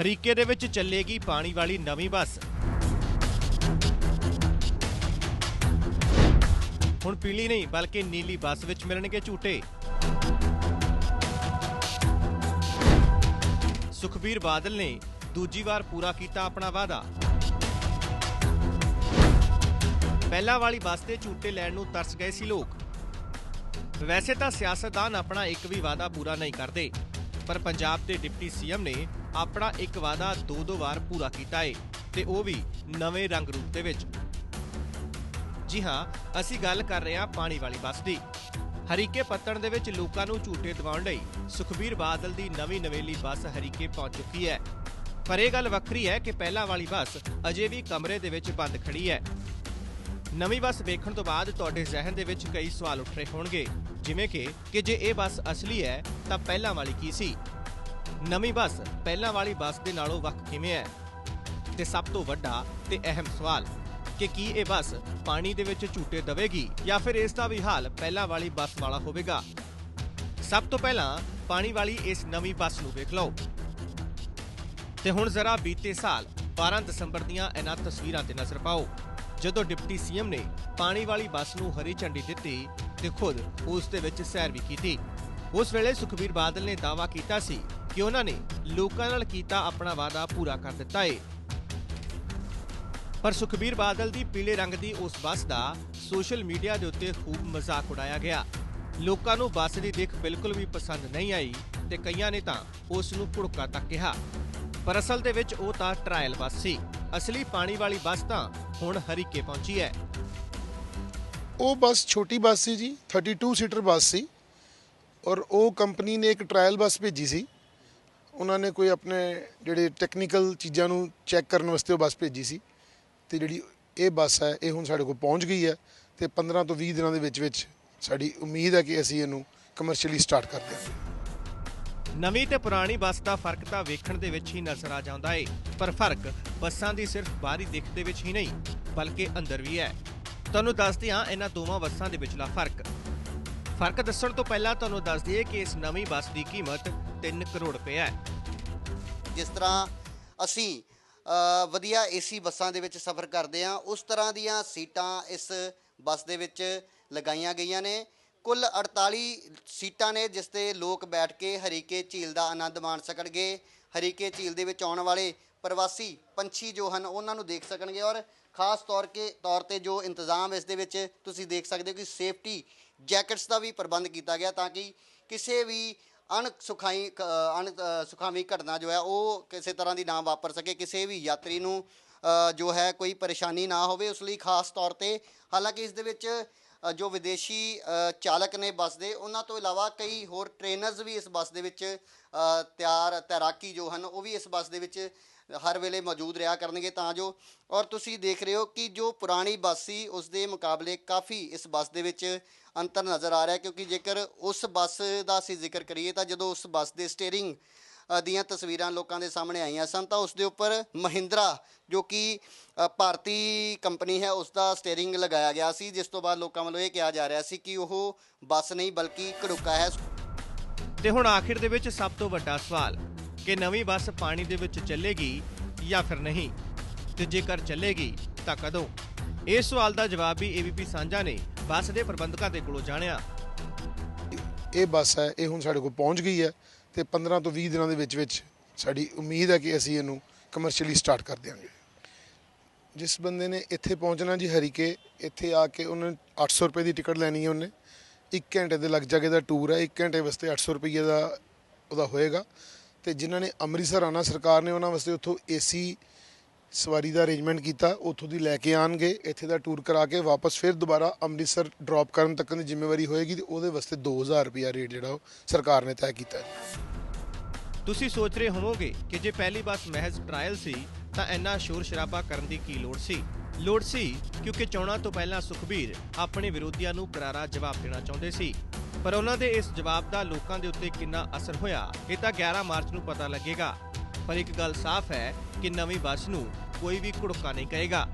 ਹਰੀਕੇ ਦੇ ਵਿੱਚ ਚੱਲੇਗੀ ਪਾਣੀ ਵਾਲੀ ਨਵੀਂ ਬੱਸ। ਹੁਣ ਪੀਲੀ ਨਹੀਂ, ਬਲਕਿ ਨੀਲੀ ਬੱਸ ਵਿੱਚ ਮਿਲਣਗੇ ਝੂਟੇ। ਸੁਖਬੀਰ ਬਾਦਲ ਨੇ ਦੂਜੀ ਵਾਰ ਪੂਰਾ ਕੀਤਾ ਆਪਣਾ ਵਾਅਦਾ। ਪਹਿਲਾਂ ਵਾਲੀ ਬੱਸ ਤੇ ਝੂਟੇ ਲੈਣ ਨੂੰ ਤਰਸ ਗਏ ਸੀ ਲੋਕ। ਵੈਸੇ ਤਾਂ ਸਿਆਸਤਦਾਨ ਆਪਣਾ ਇੱਕ ਵੀ ਵਾਅਦਾ ਪੂਰਾ ਨਹੀਂ ਕਰਦੇ। ਪਰ ਪੰਜਾਬ ਦੇ ਡਿਪਟੀ ਸੀਐਮ ਨੇ ਆਪਣਾ ਇੱਕ ਵਾਅਦਾ ਦੋ ਦੋ ਵਾਰ ਪੂਰਾ ਕੀਤਾ ਏ, ਤੇ ਉਹ ਵੀ ਨਵੇਂ ਰੰਗ ਰੂਪ ਦੇ ਵਿੱਚ। ਜੀ ਹਾਂ, ਅਸੀਂ ਗੱਲ ਕਰ ਰਹੇ ਹਾਂ ਪਾਣੀ ਵਾਲੀ ਬੱਸ ਦੀ। ਹਰੀਕੇ ਪੱਤਣ ਦੇ ਵਿੱਚ ਲੋਕਾਂ ਨੂੰ ਝੂਟੇ ਦਿਵਾਉਣ ਲਈ ਸੁਖਬੀਰ ਬਾਦਲ ਦੀ ਨਵੀਂ ਨਵੇਲੀ ਬੱਸ ਹਰੀਕੇ ਪਹੁੰਚ ਚੁੱਕੀ ਹੈ। ਪਰ ਇਹ ਗੱਲ ਵੱਖਰੀ ਹੈ ਕਿ ਪਹਿਲਾਂ ਵਾਲੀ ਬੱਸ ਅਜੇ ਵੀ ਕਮਰੇ ਦੇ ਵਿੱਚ ਬੰਦ ਖੜੀ ਹੈ। ਨਵੀਂ ਬੱਸ ਵੇਖਣ ਤੋਂ ਬਾਅਦ ਤੁਹਾਡੇ ਜ਼ਿਹਨ ਦੇ ਵਿੱਚ ਕਈ ਸਵਾਲ ਉੱਠ ਰਹੇ ਹੋਣਗੇ। ਜਿਵੇਂ ਕਿ ਕਿ ਜੇ ਇਹ ਬੱਸ ਅਸਲੀ ਹੈ, ਤਾਂ ਪਹਿਲਾਂ ਵਾਲੀ ਕੀ ਸੀ? ਨਵੀਂ ਬੱਸ ਪਹਿਲਾਂ ਵਾਲੀ ਬੱਸ ਦੇ ਨਾਲੋਂ ਵੱਖ ਕਿਵੇਂ ਹੈ? ਤੇ ਸਭ ਤੋਂ ਵੱਡਾ ਤੇ ਅਹਿਮ ਸਵਾਲ, ਕਿ ਕੀ ਇਹ ਬੱਸ ਪਾਣੀ ਦੇ ਵਿੱਚ ਝੂਟੇ ਦਵੇਗੀ, ਜਾਂ ਫਿਰ ਇਸ ਦਾ ਵੀ ਹਾਲ ਪਹਿਲਾਂ ਵਾਲੀ ਬੱਸ ਵਾਲਾ ਹੋਵੇਗਾ? ਸਭ ਤੋਂ ਪਹਿਲਾਂ ਪਾਣੀ ਵਾਲੀ ਇਸ ਨਵੀਂ ਬੱਸ ਨੂੰ ਵੇਖ ਲਓ। ਤੇ ਹੁਣ ਜ਼ਰਾ ਬੀਤੇ ਸਾਲ 12 ਦਸੰਬਰ ਦੀਆਂ ਇਹਨਾਂ ਤਸਵੀਰਾਂ ਤੇ ਨਜ਼ਰ ਪਾਓ। ਜਦੋਂ ਡਿਪਟੀ ਸੀਐਮ ਨੇ ਪਾਣੀ ਵਾਲੀ ਬੱਸ ਨੂੰ ਹਰੀ ਝੰਡੀ ਦਿੱਤੀ ਤੇ ਖੁਦ ਉਸ ਦੇ ਵਿੱਚ ਸੈਰ ਵੀ ਕੀਤੀ। ਉਸ ਵੇਲੇ ਸੁਖਬੀਰ ਬਾਦਲ ਨੇ ਦਾਅਵਾ ਕੀਤਾ ਸੀ ਕਿ ਉਹਨਾਂ ਨੇ ਲੋਕਾਂ ਨਾਲ ਕੀਤਾ ਆਪਣਾ ਵਾਅਦਾ ਪੂਰਾ ਕਰ ਦਿੱਤਾ ਏ। ਪਰ ਸੁਖਬੀਰ ਬਾਦਲ ਦੀ ਪੀਲੇ ਰੰਗ ਦੀ ਉਸ ਬੱਸ ਦਾ ਸੋਸ਼ਲ ਮੀਡੀਆ ਦੇ ਉੱਤੇ ਖੂਬ ਮਜ਼ਾਕ ਉਡਾਇਆ ਗਿਆ। ਲੋਕਾਂ ਨੂੰ ਬੱਸ ਦੀ ਦਿੱਖ ਬਿਲਕੁਲ ਵੀ ਪਸੰਦ ਨਹੀਂ ਆਈ ਤੇ ਕਈਆਂ ਨੇ ਤਾਂ ਉਸ ਨੂੰ ਭੁੜਕਾ ਤੱਕ ਕਿਹਾ। ਪਰ ਅਸਲ ਦੇ ਵਿੱਚ ਉਹ ਤਾਂ ਟ੍ਰਾਇਲ ਬੱਸ ਸੀ। ਅਸਲੀ ਪਾਣੀ ਵਾਲੀ ਬੱਸ ਤਾਂ ਹੁਣ ਹਰੀਕੇ ਪਹੁੰਚੀ ਹੈ। ਉਹ ਬੱਸ ਛੋਟੀ ਬੱਸ ਸੀ ਜੀ 32 ਸੀਟਰ ਬੱਸ ਸੀ ਔਰ ਉਹ ਕੰਪਨੀ ਨੇ ਇੱਕ ਟ੍ਰਾਇਲ ਬੱਸ ਭੇਜੀ ਸੀ। ਉਹਨਾਂ ਨੇ ਕੋਈ ਆਪਣੇ ਜਿਹੜੇ ਟੈਕਨੀਕਲ ਚੀਜ਼ਾਂ ਨੂੰ ਚੈੱਕ ਕਰਨ ਵਾਸਤੇ ਉਹ ਬੱਸ ਭੇਜੀ ਸੀ ਤੇ ਜਿਹੜੀ ਇਹ ਬੱਸ ਹੈ, ਇਹ ਹੁਣ ਸਾਡੇ ਕੋਲ ਪਹੁੰਚ ਗਈ ਹੈ ਤੇ 15 ਤੋਂ 20 ਦਿਨਾਂ ਦੇ ਵਿੱਚ ਵਿੱਚ ਸਾਡੀ ਉਮੀਦ ਹੈ ਕਿ ਅਸੀਂ ਇਹਨੂੰ ਕਮਰਸ਼ੀਅਲੀ ਸਟਾਰਟ ਕਰ ਦਿਆਂਗੇ ਨਵੀਂ ਤੇ ਪੁਰਾਣੀ ਬੱਸ ਦਾ ਫ਼ਰਕ ਤਾਂ ਵੇਖਣ ਦੇ ਵਿੱਚ ਹੀ ਨਜ਼ਰ ਆ ਜਾਂਦਾ ਏ, ਪਰ ਫ਼ਰਕ ਬੱਸਾਂ ਦੀ ਸਿਰਫ ਬਾਹਰੀ ਦਿੱਖ ਦੇ ਵਿੱਚ ਹੀ ਨਹੀਂ, ਬਲਕਿ ਅੰਦਰ ਵੀ ਹੈ। ਤੁਹਾਨੂੰ ਦੱਸਦੇ ਹਾਂ ਇਹਨਾਂ ਦੋਵਾਂ ਬੱਸਾਂ ਦੇ ਵਿਚਲਾ ਫ਼ਰਕ। ਫ਼ਰਕ ਦੱਸਣ ਤੋਂ ਪਹਿਲਾਂ ਤੁਹਾਨੂੰ ਦੱਸ ਦਈਏ ਕਿ ਇਸ ਨਵੀਂ ਬੱਸ ਦੀ ਕੀਮਤ 3 ਕਰੋੜ ਰੁਪਏ ਹੈ। ਜਿਸ ਤਰ੍ਹਾਂ ਅਸੀਂ ਅ, ਵਧੀਆ ਏਸੀ ਬੱਸਾਂ ਦੇ ਵਿੱਚ ਸਫ਼ਰ ਕਰਦੇ ਹਾਂ ਉਸ ਤਰ੍ਹਾਂ ਦੀਆਂ ਸੀਟਾਂ ਇਸ ਬੱਸ ਦੇ ਵਿੱਚ ਲਗਾਈਆਂ ਗਈਆਂ ਨੇ। ਕੁੱਲ 48 ਸੀਟਾਂ ਨੇ ਜਿਸ ਤੇ ਲੋਕ ਬੈਠ ਕੇ ਹਰੀਕੇ ਝੀਲ ਦਾ ਆਨੰਦ ਮਾਣ ਸਕਣਗੇ। ਹਰੀਕੇ ਝੀਲ ਦੇ ਵਿੱਚ ਆਉਣ ਵਾਲੇ ਪ੍ਰਵਾਸੀ ਪੰਛੀ ਜੋ ਹਨ, ਉਹਨਾਂ ਨੂੰ ਦੇਖ ਸਕਣਗੇ ਔਰ ਖਾਸ ਤੌਰ ਕੇ, ਤੌਰ ਤੇ ਜੋ ਇੰਤਜ਼ਾਮ ਇਸ ਦੇ ਵਿੱਚ ਤੁਸੀਂ ਦੇਖ ਸਕਦੇ ਹੋ ਕਿ ਸੇਫਟੀ ਜੈਕਟਸ ਦਾ ਵੀ ਪ੍ਰਬੰਧ ਕੀਤਾ ਗਿਆ ਤਾਂ ਕਿ ਕਿਸੇ ਵੀ ਅਣ ਸੁਖਾਈ ਕ- ਅਣ ਸੁਖਾਵੀ ਘਟਨਾ ਜੋ ਹੈ, ਉਹ ਕਿਸੇ ਤਰ੍ਹਾਂ ਦੀ ਨਾ ਵਾਪਰ ਸਕੇ, ਕਿਸੇ ਵੀ ਯਾਤਰੀ ਨੂੰ ਜੋ ਹੈ ਕੋਈ ਪਰੇਸ਼ਾਨੀ ਨਾ ਹੋਵੇ, ਉਸ ਲਈ ਖਾਸ ਤੌਰ ਤੇ ਹਾਲਾਂਕਿ ਇਸ ਦੇ ਵਿੱਚ ਜੋ ਵਿਦੇਸ਼ੀ ਚਾਲਕ ਨੇ ਬੱਸ ਦੇ, ਉਹਨਾਂ ਤੋਂ ਇਲਾਵਾ ਕਈ ਹੋਰ ਟ੍ਰੇਨਰਸ ਵੀ ਇਸ ਬੱਸ ਦੇ ਵਿੱਚ ਤਿਆਰ, ਤੈਰਾਕੀ ਜੋ ਹਨ, ਉਹ ਵੀ ਇਸ ਬੱਸ ਦੇ ਵਿੱਚ ਹਰ ਵੇਲੇ ਮੌਜੂਦ ਰਿਹਾ ਕਰਨਗੇ ਤਾਂ ਜੋ, ਔਰ ਤੁਸੀਂ ਦੇਖ ਰਹੇ ਹੋ ਕਿ ਜੋ ਪੁਰਾਣੀ ਬੱਸ ਸੀ, ਉਸ ਦੇ ਮੁਕਾਬਲੇ ਕਾਫੀ ਇਸ ਬੱਸ ਦੇ ਵਿੱਚ ਅੰਤਰ ਨਜ਼ਰ ਆ ਰਿਹਾ ਕਿਉਂਕਿ ਜੇਕਰ ਉਸ ਬੱਸ ਦਾ ਅਸੀਂ ਜ਼ਿਕਰ ਕਰੀਏ ਤਾਂ ਜਦੋਂ ਉਸ ਬੱਸ ਦੇ ਸਟੀਅਰਿੰਗ ਦੀਆਂ ਤਸਵੀਰਾਂ ਲੋਕਾਂ ਦੇ ਸਾਹਮਣੇ ਆਈਆਂ ਸਨ, ਤਾਂ ਉਸ ਦੇ ਉੱਪਰ ਮਹਿੰਦਰਾ, ਜੋ ਕਿ ਭਾਰਤੀ ਕੰਪਨੀ ਹੈ, ਉਸ ਦਾ ਸਟੀਅਰਿੰਗ ਲਗਾਇਆ ਗਿਆ ਸੀ, ਜਿਸ ਤੋਂ ਬਾਅਦ ਲੋਕਾਂ ਵੱਲੋਂ ਇਹ ਕਿਹਾ ਜਾ ਰਿਹਾ ਸੀ ਕਿ ਉਹ ਬੱਸ ਨਹੀਂ, ਬਲਕਿ ਘੜੂਕਾ ਹੈ। ਤੇ ਹੁਣ ਆਖਿਰ ਦੇ ਵਿੱਚ ਸਭ ਤੋਂ ਵੱਡਾ ਸਵਾਲ ਕਿ ਨਵੀਂ ਬੱਸ ਪਾਣੀ ਦੇ ਵਿੱਚ ਚੱਲੇਗੀ ਜਾਂ ਫਿਰ ਨਹੀਂ? ਤੇ ਜੇਕਰ ਚੱਲੇਗੀ, ਤਾਂ ਕਦੋਂ? ਇਸ ਸਵਾਲ ਦਾ ਜਵਾਬ ਵੀ ਏਬੀਪੀ ਸਾਂਝਾ ਨੇ ਬੱਸ ਦੇ ਪ੍ਰਬੰਧਕਾਂ ਦੇ ਕੋਲੋਂ ਜਾਣਿਆ। ਇਹ ਬੱਸ ਹੈ, ਇਹ ਹੁਣ ਸਾਡੇ ਕੋਲ ਪਹੁੰਚ ਗਈ ਹੈ ਤੇ 15 ਤੋਂ 20 ਦਿਨਾਂ ਦੇ ਵਿੱਚ ਵਿੱਚ ਸਾਡੀ ਉਮੀਦ ਹੈ ਕਿ ਅਸੀਂ ਇਹਨੂੰ ਕਮਰਸ਼ੀਅਲੀ ਸਟਾਰਟ ਕਰ ਦਿਆਂਗੇ। ਜਿਸ ਬੰਦੇ ਨੇ ਇੱਥੇ ਪਹੁੰਚਣਾ ਜੀ ਹਰੀਕੇ ਇੱਥੇ ਆ ਕੇ ਉਹਨੇ 800 ਰੁਪਏ ਦੀ ਟਿਕਟ ਲੈਣੀ ਹੈ ਉਹਨੇ। 1 ਘੰਟੇ ਦੇ ਲੱਗ ਜਾਗੇ ਦਾ ਟੂਰ ਹੈ 1 ਘੰਟੇ ਵਾਸਤੇ 800 ਰੁਪਏ ਦਾ ਉਹਦਾ ਹੋਏਗਾ। ਤੇ ਜਿਨ੍ਹਾਂ ਨੇ ਅੰਮ੍ਰਿਤਸਰ ਆਣਾ ਸਰਕਾਰ ਨੇ ਉਹਨਾਂ ਵਾਸਤੇ ਉੱਥੋਂ ਏਸੀ ਸਵਾਰੀ ਦਾ ਅਰੇਂਜਮੈਂਟ ਕੀਤਾ, ਉੱਥੋਂ ਦੀ ਲੈ ਕੇ ਆਣਗੇ ਇੱਥੇ ਦਾ ਟੂਰ ਕਰਾ ਕੇ ਵਾਪਸ ਫਿਰ ਦੁਬਾਰਾ ਅੰਮ੍ਰਿਤਸਰ ਡ੍ਰੌਪ ਕਰਨ ਤੱਕ ਦੀ ਜ਼ਿੰਮੇਵਾਰੀ ਹੋਏਗੀ ਤੇ ਉਹਦੇ ਵਾਸਤੇ 2000 ਰੁਪਿਆ ਰੇਟ ਜਿਹੜਾ ਉਹ ਸਰਕਾਰ ਨੇ ਤੈਅ ਕੀਤਾ ਤੁਸੀਂ ਸੋਚ ਰਹੇ ਹੋਵੋਗੇ ਕਿ ਜੇ ਪਹਿਲੀ ਬੱਸ ਮਹਿਜ਼ ਟ੍ਰਾਇਲ ਸੀ, ਤਾਂ ਇੰਨਾ ਸ਼ੋਰ ਸ਼ਰਾਬਾ ਕਰਨ ਦੀ ਕੀ ਲੋੜ ਸੀ? ਲੋੜ ਸੀ ਕਿਉਂਕਿ ਚੋਣਾਂ ਤੋਂ ਪਹਿਲਾਂ ਸੁਖਬੀਰ ਆਪਣੇ ਵਿਰੋਧੀਆਂ ਨੂੰ ਕਰਾਰਾ ਜਵਾਬ ਦੇਣਾ ਚਾਹੁੰਦੇ ਸੀ। ਪਰ ਉਹਨਾਂ ਦੇ ਇਸ ਜਵਾਬ ਦਾ ਲੋਕਾਂ ਦੇ ਉੱਤੇ ਕਿੰਨਾ ਅਸਰ ਹੋਇਆ, ਇਹ ਤਾਂ 11 ਮਾਰਚ ਨੂੰ ਪਤਾ ਲੱਗੇਗਾ। ਪਰ ਇੱਕ ਗੱਲ ਸਾਫ਼ ਹੈ ਕਿ ਨਵੀਂ ਬੱਸ ਨੂੰ ਕੋਈ ਵੀ ਘੁੜਕਾ ਨਹੀਂ ਕਹੇਗਾ।